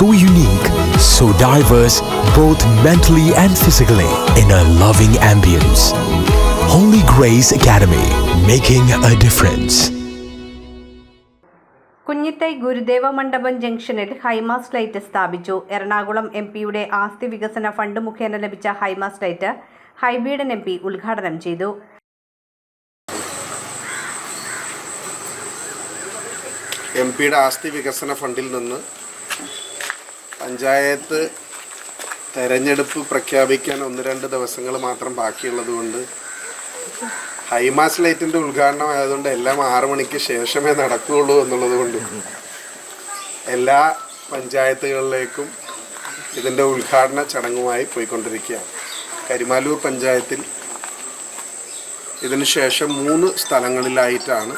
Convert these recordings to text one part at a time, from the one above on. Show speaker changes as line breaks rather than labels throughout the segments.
so unique, so diverse, both mentally and physically, in a loving ambience. Holy Grace Academy, making a difference.
Kunjithai Gurudeva മണ്ഡപം ജംഗ്ഷനിൽ high mast light സ്ഥാപിച്ചു Ernakulam M പിയുടെ ആസ്തി വികസന fund മുഖേന ലഭിച്ച high mast light Hibi Eden M P ഉദ്ഘാടനം ചെയ്തു
എം പിയുടെ ആസ്തി വികസന ഫണ്ടിൽ നിന്ന് പഞ്ചായത്ത് തെരഞ്ഞെടുപ്പ് പ്രഖ്യാപിക്കാൻ ഒന്ന് രണ്ട് ദിവസങ്ങൾ മാത്രം ബാക്കിയുള്ളത് കൊണ്ട് ഹൈമാസ് ലൈറ്റിന്റെ ഉദ്ഘാടനം ആയതുകൊണ്ട് എല്ലാം ആറു മണിക്ക് ശേഷമേ നടക്കുകയുള്ളൂ എന്നുള്ളത് കൊണ്ട് എല്ലാ പഞ്ചായത്തുകളിലേക്കും ഇതിന്റെ ഉദ്ഘാടന ചടങ്ങുമായി പോയിക്കൊണ്ടിരിക്കുകയാണ്. കരിമാലൂർ പഞ്ചായത്തിൽ ഇതിന് ശേഷം മൂന്ന് സ്ഥലങ്ങളിലായിട്ടാണ്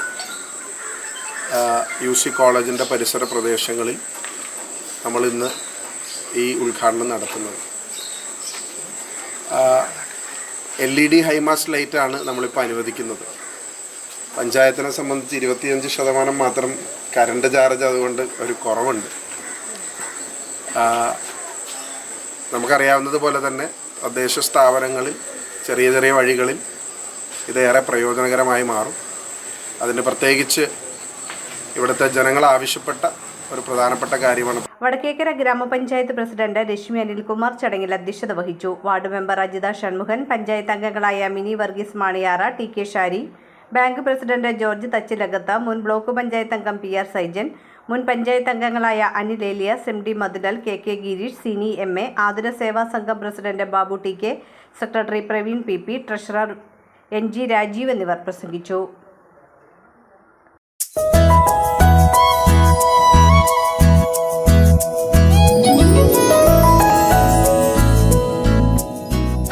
യു സി കോളേജിന്റെ പരിസര പ്രദേശങ്ങളിൽ നമ്മൾ ഇന്ന് ഈ ഉദ്ഘാടനം നടത്തുന്നത്. എൽ ഇ ഡി ഹൈമാസ് ലൈറ്റാണ് നമ്മളിപ്പോൾ അനുവദിക്കുന്നത്. പഞ്ചായത്തിനെ സംബന്ധിച്ച് ഇരുപത്തിയഞ്ച് ശതമാനം മാത്രം കറണ്ട് ചാർജ് അതുകൊണ്ട് ഒരു കുറവുണ്ട്. നമുക്കറിയാവുന്നതുപോലെ നമുക്കറിയാവുന്നത് പോലെ തന്നെ തദ്ദേശ സ്ഥാപനങ്ങളിൽ ചെറിയ ചെറിയ വഴികളിൽ ഇതേറെ പ്രയോജനകരമായി മാറും. അതിന് പ്രത്യേകിച്ച് ഇവിടുത്തെ ജനങ്ങൾ ആവശ്യപ്പെട്ട ഒരു പ്രധാനപ്പെട്ട കാര്യമാണ്.
വടക്കേക്കര ഗ്രാമപഞ്ചായത്ത് പ്രസിഡന്റ് രശ്മി അനിൽകുമാർ ചടങ്ങിൽ അധ്യക്ഷത വഹിച്ചു. വാർഡ് മെമ്പർ അജിത ഷൺമുഖൻ പഞ്ചായത്ത് അംഗങ്ങളായ Mini Varghese Maniyara T K Shari bank president George Thachilakath മുൻ ബ്ലോക്ക് പഞ്ചായത്ത് അംഗം പി ആർ സൈജൻ മുൻ പഞ്ചായത്ത് അംഗങ്ങളായ Anil Elias M D Madhulal K K Girish Sini M A ആതുര സേവാ സംഘം president Babu T K secretary Praveen P P treasurer N G Rajeev എന്നിവർ പ്രസംഗിച്ചു.